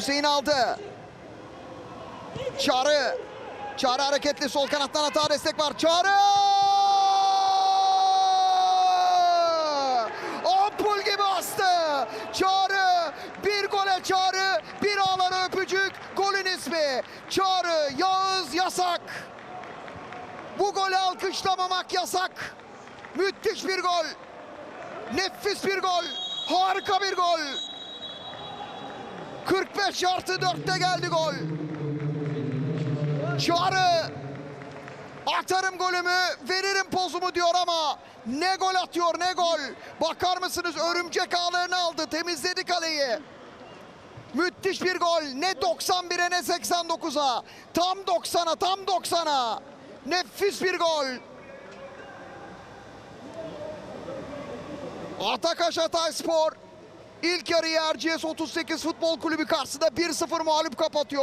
Hüseyin aldı. Çağrı. Çağrı hareketli sol kanattan hata destek var. Çağrı! Ampul gibi astı. Çağrı. Bir gole Çağrı. Bir ağlara öpücük. Golün ismi. Çağrı Yağız Yasak. Bu golü alkışlamamak yasak. Müthiş bir gol. Nefis bir gol. Harika bir gol. 45 artı 4'te geldi gol. Çağrı atarım golümü veririm pozumu diyor ama ne gol atıyor ne gol. Bakar mısınız örümcek ağlarını aldı temizledi kaleyi. Müthiş bir gol. Ne 91'e ne 89'a. Tam 90'a tam 90'a. Nefis bir gol. Atakaş Hatayspor ilk yarıyı Erciyes 38 Futbol Kulübü karşısında 1-0 mağlup kapatıyor.